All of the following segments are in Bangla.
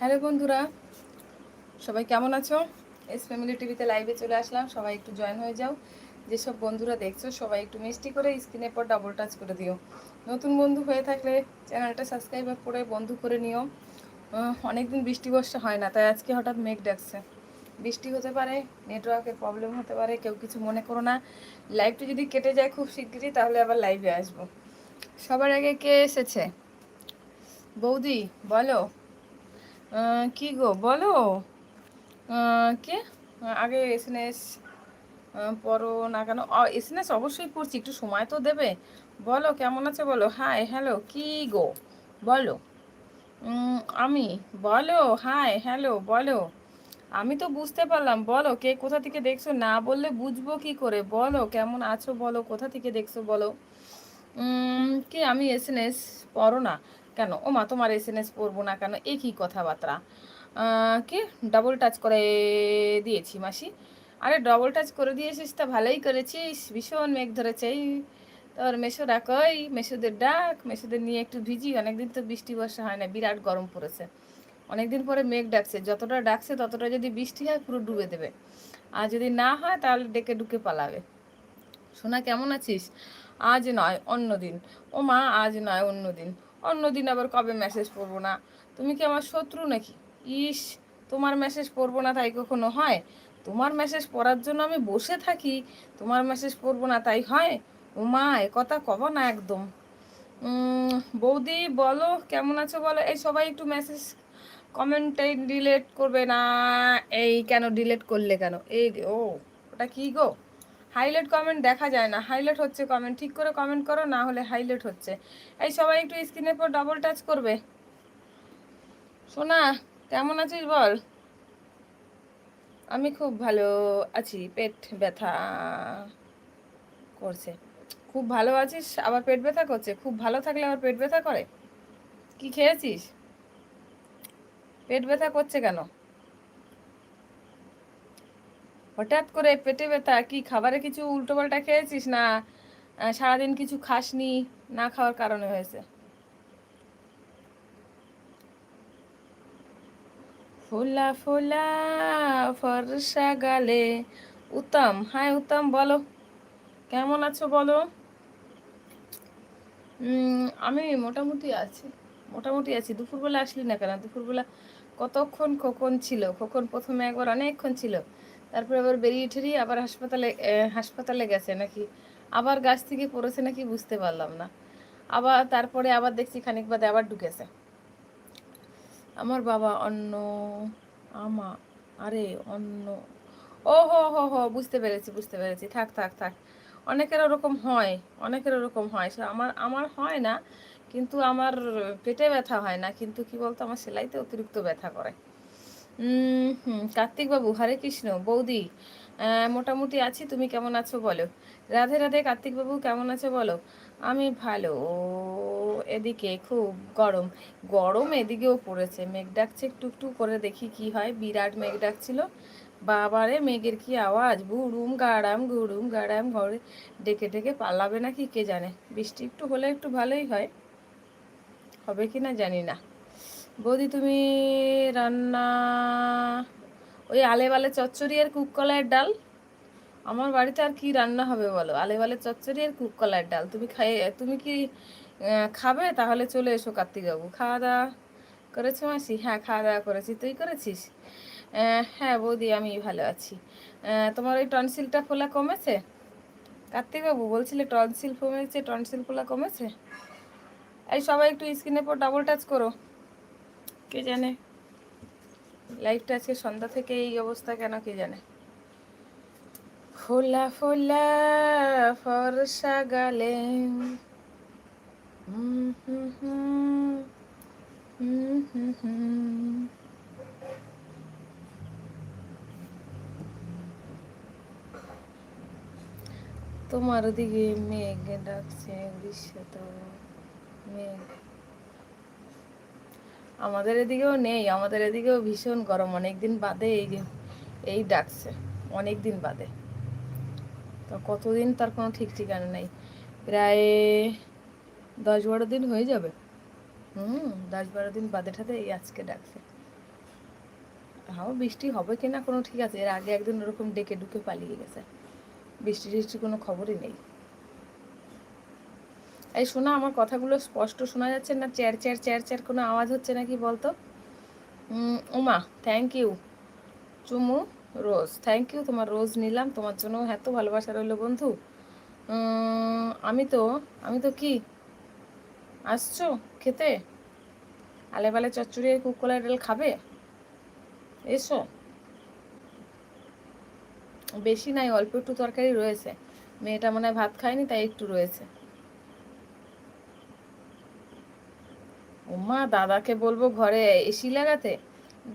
হ্যালো বন্ধুরা, সবাই কেমন আছো? এস ফ্যামিলি টিভিতে লাইভে চলে আসলাম, সবাই একটু জয়েন হয়ে যাও। যেসব বন্ধুরা দেখছ, সবাই একটু মিষ্টি করে স্ক্রিনের পর ডাবল টাচ করে দিও। নতুন বন্ধু হয়ে থাকলে চ্যানেলটা সাবস্ক্রাইব করে বন্ধু করে নিও। অনেকদিন বৃষ্টি বর্ষা হয় না, তাই আজকে হঠাৎ মেঘ ডাকছে। বৃষ্টি হতে পারে নেটওয়ার্কের প্রবলেম হতে পারে, কেউ কিছু মনে করো না। লাইভটি যদি কেটে যায় খুব শিগগিরই, তাহলে আবার লাইভে আসব। সবার আগে কে এসেছে? বৌদি, বলো। কি গো, বলো। কে? আগে এসএনএস পড়ো না কেন? এসএনএস অবশ্যই পড়ছি, একটু সময় তো দেবে। বলো, কেমন আছে বলো? হাই হ্যালো কি গো? বলো। আমি, বলো হাই হ্যালো বলো। আমি তো বুঝতে পারলাম, বলো, কে কোথা থেকে দেখছ? না বললে বুঝব কি করে? বলো, কেমন আছো বলো? কোথা থেকে দেখছ বলো? কি, আমি এসএনএস পড়ো না। কেন? ও মা, তোমার এস পড়ব না কেন? এ কি কথাবার্তা কি? ডাবল টাচ করে দিয়েছি মাসি। আরে ডবল টাচ করে দিয়েছিস তা ভালোই করেছিস। ভীষণ মেঘ ধরেছে। এই তোর মেশো ডাকই মেশোদের ডাক মেশোদের নিয়ে একটু ভিজি। অনেকদিন তো বৃষ্টি, বর্ষা হয় না। বিরাট গরম পড়েছে। অনেকদিন পরে মেঘ ডাকছে। যতটা ডাকছে, ততটা যদি বৃষ্টি হয়, পুরো ডুবে দেবে। আর যদি না হয়, তাহলে ডেকে ডুকে পালাবে। সোনা, কেমন আছিস? আজ নয়, অন্য দিন। ও মা, আজ নয়, অন্য দিন। অন্য দিন আবার কবে মেসেজ পড়ব না? তুমি কি আমার শত্রু নাকি? ইস, তোমার মেসেজ পড়ব না তাই কখনো হয়? তোমার মেসেজ পড়ার জন্য আমি বসে থাকি। তোমার মেসেজ পড়ব না তাই হয়? ও মা এ কথা কব না একদম। বৌদি, বলো, কেমন আছো বলো? এই সবাই একটু মেসেজ কমেন্টে ডিলেট করবে না। এই কেন ডিলেট করলে কেন? এই ও, ওটা কি গো? হাইলাইট কমেন্ট দেখা যায় না। হাইলাইট হচ্ছে কমেন্ট ঠিক করে কমেন্ট করো, না হলে হাইলাইট হচ্ছে। এই সবাই একটু স্ক্রিনের পর ডবল টাচ করবে। সোনা, কেমন আছিস বল? আমি খুব ভালো আছি। পেট ব্যথা করছে। খুব ভালো আছিস, আবার পেট ব্যথা করছে? খুব ভালো থাকলে আবার পেট ব্যথা করে? কি খেয়েছিস? পেট ব্যথা করছে কেন? হঠাৎ করে পেটে ব্যথা, কি খাবারে কিছু উল্টোপাল্টা খেয়েছিস না? সারাদিন কিছু খাসনি, না খাওয়ার কারণে হয়েছে। ফোলা ফোলা ফর্সা গালে, উত্তম হাই উত্তম, বলো। কেমন আছো বলো? আমি মোটামুটি আছি মোটামুটি আছি। দুপুরবেলা আসলি না কেন? দুপুরবেলা কতক্ষণ খোকন ছিল? খোকন প্রথমে একবার অনেকক্ষণ ছিল। তারপরে আবার বেরিয়ে ঠেরিয়ে আবার হাসপাতালে হাসপাতালে গেছে নাকি? আবার গাছ থেকে পড়েছে নাকি বুঝতে পারলাম না। আবার তারপরে আবার দেখছি খানিক বাদে আবার ঢুকেছে। আমার বাবা অন্য, আমা, আরে অন্য, ও হো হো হো, বুঝতে পেরেছি বুঝতে পেরেছি। থাক থাক থাক। অনেকের ওরকম হয়, অনেকের ওরকম হয়। সে আমার আমার হয় না, কিন্তু আমার পেটে ব্যথা হয় না, কিন্তু কি বলতো, আমার সেলাইতে অতিরিক্ত ব্যথা করে। কার্তিক বাবু হরে কৃষ্ণ, বৌদি মোটামুটি আছি, তুমি কেমন আছো বলো? রাধে রাধে কার্তিক বাবু কেমন আছো বলো? আমি ভালো এদিকে খুব গরম। গরম এদিকেও পড়েছে, মেঘ ডাকছে একটু করে দেখি কি হয়, বিরাট মেঘ ডাকছিল। বাবারে, মেঘের কি আওয়াজ? গুড়ুম গাড়াম গুড়ুম গাড়াম, ঘরে ডেকে ডেকে পালাবে নাকি, কে জানে? বৃষ্টি একটু হলে একটু ভালোই হয়। হবে কি না জানি না। বৌদি, তুমি রান্না ওই আলে বালে চচ্চড়ি আর কুক কুককলাইয়ের ডাল? আমার বাড়িতে আর কি রান্না হবে বলো? আলে বালে চচ্চড়ি আর কুক কুককলাইয়ের ডাল। তুমি খাই, তুমি কি খাবে? তাহলে চলে এসো কার্তিকবাবু। খাওয়া দাওয়া করেছ মাসি? হ্যাঁ খাওয়া দাওয়া করেছি। তুই করেছিস? হ্যাঁ বৌদি আমি ভালো আছি। তোমার ওই টনসিলটা ফোলা কমেছে? কার্তিকবাবু বলছিলে টনসিল কমেছে টনসিল ফোলা কমেছে? এই সবাই একটু স্ক্রিনের পর ডাবল টাচ করো। কে জানে? লাইফটা আজকে সন্ধ্যা থেকে এই অবস্থা কেন কে জানে? ফোলা ফোলা ফর্সা গালে। তোমার ওদিকে মেঘ ডাকছে উড়িষ্যা তো মেঘ। আমাদের এদিকেও নেই, আমাদের এদিকেও ভীষণ গরম। অনেকদিন বাদে এই এই ডাকছে অনেক দিন বাদে। তো কতদিন তার কোনো ঠিক ঠিকানা নেই। প্রায় দশ বারো দিন হয়ে যাবে। হুম, দশ বারো দিন বাদে ঠাতে এই আজকে ডাকছে। তাও বৃষ্টি হবে কি না কোনো ঠিক আছে। এর আগে একদিন ওরকম ডেকে ডুকে পালিয়ে গেছে। বৃষ্টি টিষ্টি কোনো খবরই নেই। এই শোনা, আমার কথাগুলো স্পষ্ট শোনা যাচ্ছে না? চ্যার চ্যার চ্যার চ্যার কোনো আওয়াজ হচ্ছে নাকি বলতো? উমা থ্যাংক ইউ চুমু, রোজ। থ্যাংক ইউ তোমার রোজ নিলাম। তোমার জন্য এত ভালোবাসা রইল বন্ধু। আমি তো আমি তো কি? আসছো খেতে? আলে বালে চচ্চড়ি আর কুকলা ডাল খাবে? এসো। বেশি নাই, অল্প একটু তরকারি রয়েছে। মেয়েটা মনে হয় ভাত খায়নি, তাই একটু রয়েছে। ওমা দাদাকে বলব ঘরে এসি লাগাতে?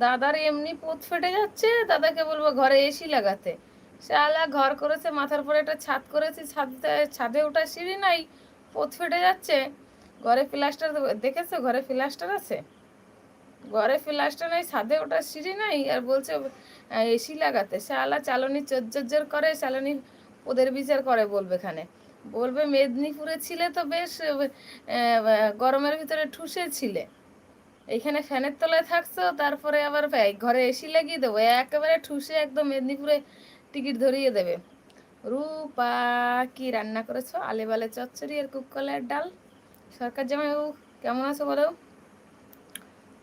দাদার এমনি পোত ফেটে যাচ্ছে, দাদাকে বলব ঘরে এসি লাগাতে। শালা, ঘর করেছে, মাথার পরে একটা ছাদ করেছে, ছাদে ছাদে ওঠা সিঁড়ি নাই, পোত ফেটে যাচ্ছে। ঘরে প্লাস্টার দেখেছ? ঘরে প্লাস্টার আছে? ঘরে প্লাস্টার নাই, ছাদে ওঠা সিঁড়ি নাই, আর বলছে এসি লাগাতে। শালা, চালনি চজ্জর করে চালনি ওদের বিচার করে বলবে এখানে। বলবে মেদিনীপুরে ছিলে তো বেশ গরমের ভিতরে ঠুসে ছিলে। এখানে ফ্যানের তলায় থাকছো, তারপরে আবার ঘরে এসি লাগিয়ে দেবো একেবারে ঠুসে একদম মেদিনীপুরে টিকিট ধরিয়ে দেবে। রূপা, কি রান্না করেছ? আলে বালে চচ্চড়ি আর কুককলার ডাল। সরকার জামাই বাবু, কেমন আছো বলো?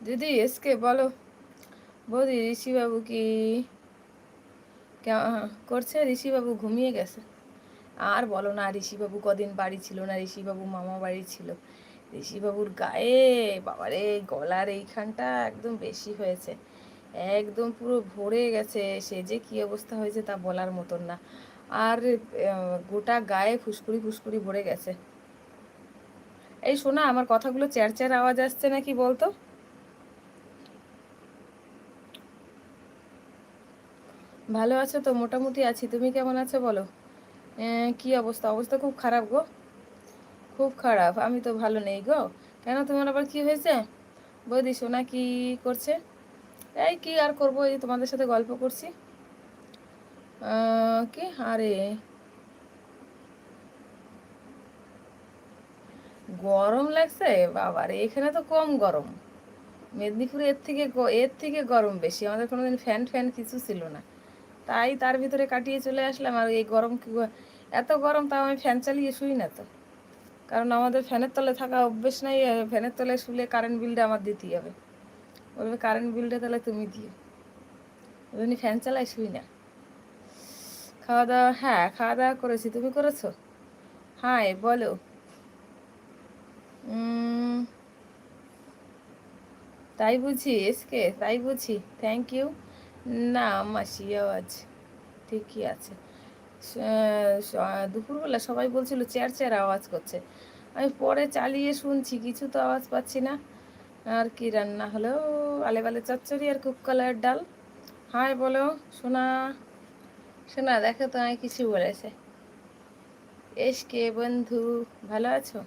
দিদি, এসকে বলো। বৌদি, ঋষিবাবু কে- করছে? ঋষিবাবু ঘুমিয়ে গেছে। আর বলো না, ঋষিবাবু কদিন বাড়ি ছিল না, ঋষিবাবু মামা বাড়ি ছিল। ঋষিবাবুর গায়ে, বাবারে, গলার এইখানটা একদম বেশি হয়েছে। একদম পুরো ভরে গেছে, সে যে কি অবস্থা হয়েছে তা বলার মতন না। আর গোটা গায়ে ফুসকুড়ি ফুসকুড়ি ভরে গেছে। এই শোনা, আমার কথাগুলো চ্যার চ্যার আওয়াজ আসছে নাকি বলতো? ভালো আছো তো? মোটামুটি আছি। তুমি কেমন আছো বলো? কি অবস্থা? অবস্থা খুব খারাপ গো। খুব খারাপ। আমি তো ভালো নেই গো। কেন তোমার আবার কি হয়েছে? বৌদি, সোনা কি করছে? এই কি আর করব? এই তোমাদের সাথে গল্প করছি। কি? আরে। গরম লাগছে? বাবারে, এখানে তো কম গরম। মেদিনীপুরে এর থেকে এর থেকে গরম বেশি। আমাদের কোনোদিন ফ্যান ফ্যান কিছু ছিল না। তাই তার ভিতরে কাটিয়ে চলে আসলাম আর এই গরম এত গরম তাও আমি ফ্যান চালিয়ে শুই না তো। কারণ আমাদের ফ্যানের তলে থাকা অভ্যেস নাই ফ্যানের তলে শুলে কারেন্ট বিলটা আমার দিতেই হবে। বলবে কারেন্ট বিলটা তাহলে তুমি দিও। ওই ফ্যান চালাই শুই না। খাওয়া দাওয়া হ্যাঁ খাওয়া দাওয়া করেছি। তুমি করেছ? হ্যাঁ বলো। তাই বুঝি এসকে তাই বুঝি। থ্যাংক ইউ না, মাসি আওয়াজ ঠিকই আছে। দুপুরবেলা সবাই বলছিল, চেয়ার চেয়ার আওয়াজ করছে। আমি পরে চালিয়ে শুনছি, কিছু তো আওয়াজ পাচ্ছি না। আর কি রান্না হলো? আলে বালে চচ্চড়ি আর কুককলার ডাল। হাই, বলো শোনা শোনা দেখো তো আমি কিছু বলেছে। এস কে, বন্ধু, ভালো আছো?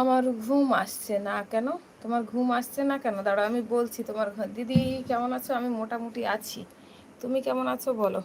আমার ঘুম আসছে না কেন? তোমার ঘুম আসছে না কেন? দাঁড়াও, আমি বলছি তোমার দিদি, কেমন আছো? আমি মোটামুটি আছি। তুমি কেমন আছো বলো।